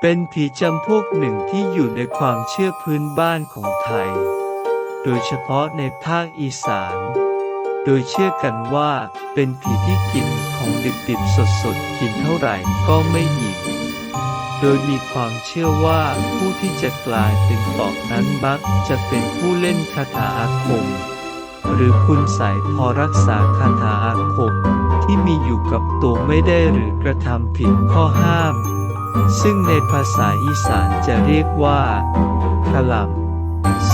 เป็นผีจำพวกหนึ่งที่อยู่ในความเชื่อพื้นบ้านของไทย โดยเฉพาะในภาคอีสาน โดยเชื่อกันว่าเป็นผีที่กินของดิบๆสดๆ กินเท่าไหร่ก็ไม่อิ่ม โดยมีความเชื่อว่าผู้ที่จะกลายเป็นปอบนั้นมักจะเป็นผู้เล่นคาถาอาคม หรือคุณใสยพอรักษาคาถาอาคมที่มีอยู่กับตัวไม่ได้หรือกระทำผิดข้อห้าม ซึ่งในภาษาอีสานจะเรียกว่าขลับ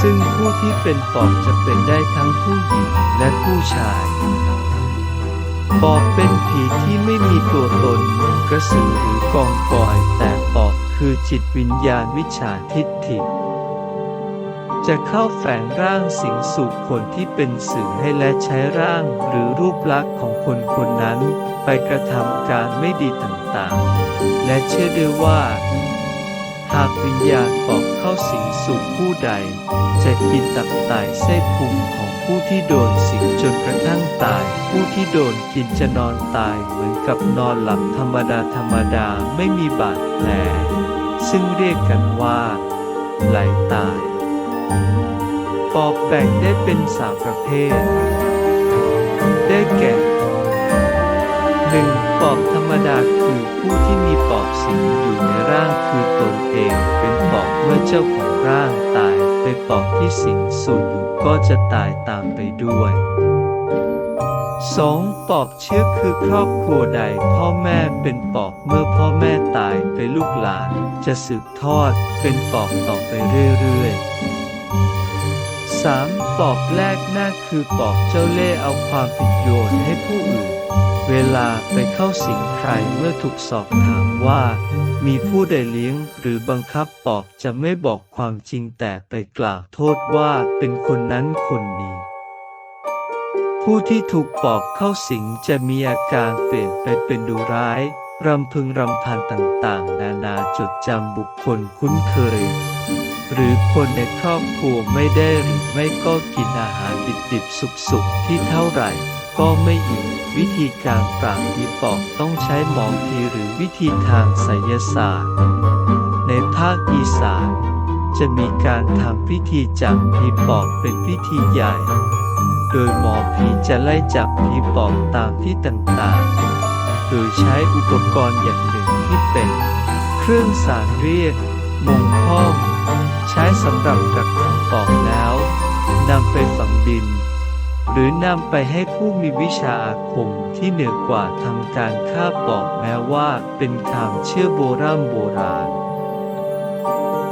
ซึ่งผู้ที่เป็นปอบจะเป็นได้ทั้งผู้หญิงและผู้ชายปอบเป็นผีที่ไม่มีตัวตนเหมือนกระสือหรือกองกอยแต่ปอบคือจิตวิญญาณวิชาทิฏฐิ จะเข้าแฝงร่างสิงสู่คนที่เป็นสื่อให้และใช้ร่างหรือรูปลักษณ์ของคนคนนั้น ไปกระทำการไม่ดีต่างๆ และเชื่อด้วยว่า หากวิญญาณปอบเข้าสิงสู่ผู้ใด จะกินตับไตเส้นพุงของผู้ที่โดนสิงจนกระทั่งตาย ผู้ที่โดนกินจะนอนตายเหมือนกับนอนหลับธรรมดาธรรมดาไม่มีบาดแผลซึ่งเรียกกันว่าไหลตาย ปอบแบ่งได้เป็นสามประเภท ได้แก่ 1. ปอบธรรมดาคือผู้ที่มีปอบสิงอยู่ในร่างคือตนเองเป็นปอบเมื่อเจ้าของร่างตายไปปอบที่สิงสู่อยู่ก็จะตายตามไปด้วย 2. ปอบเชื้อคือครอบครัวใดพ่อแม่เป็นปอบเมื่อพ่อแม่ตายไปลูกหลาน จะสืบทอดเป็นปอบต่อไปเรื่อยๆ 3. ปอบแรกหน้าคือปอบเจ้าเล่ห์เอาความผิดโยนให้ผู้อื่น เวลาไปเข้าสิงใครเมื่อถูกสอบถามว่า มีผู้ใดเลี้ยงหรือบังคับปอบจะไม่บอกความจริงแต่ไปกล่าวโทษว่าเป็นคนนั้นคนนี้ ผู้ที่ถูกปอบเข้าสิงจะมีอาการเปลี่ยนไปเป็นดุร้าย รำพึงรำพันต่างๆ นานาจดจำบุคคลคุ้นเคย หรือคนในครอบครัวไม่ได้หรือไม่ก็กินอาหารดิบๆสุกๆที่เท่าไหร่ ก็ไม่อิ่มวิธีการปราบผีปอบต้องใช้หมอผีหรือวิธีทางไสยศาสตร์ ในภาคอีสานจะมีการทำพิธีจับผีปอบเป็นพิธีใหญ่ โดยหมอผีจะไล่จับผีปอบตามที่ต่างๆ โดยใช้อุปกรณ์อย่างหนึ่งที่เป็น เครื่องสารเรียกมงค่อมใช้สำหรับกักขังปอบแล้วนำไปฝังดิน หรือนำไปให้ผู้มีวิชาอาคมที่เหนือกว่าทำการฆ่าปอบแม้ว่าเป็นความเชื่อโบราณโบราณ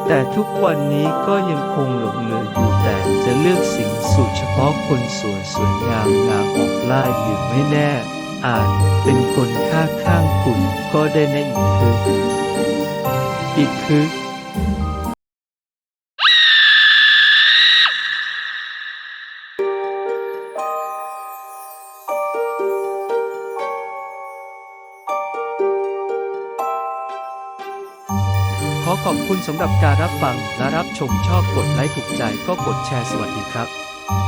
แต่ทุกวันนี้ก็ยังคงหลงเหลืออยู่แต่จะเลือกสิ่งสู่เฉพาะคนสวยสวยงามงามออกล่าอยู่ไม่แน่ อาจเป็นคนข้าข้างคุณก็ได้ในะอีกคืออีกคือขอขอบคุณสำหรับการรับฟังและรับชมชอบกดไลค์ถูกใจก็กดแชร์สวัสดีครับ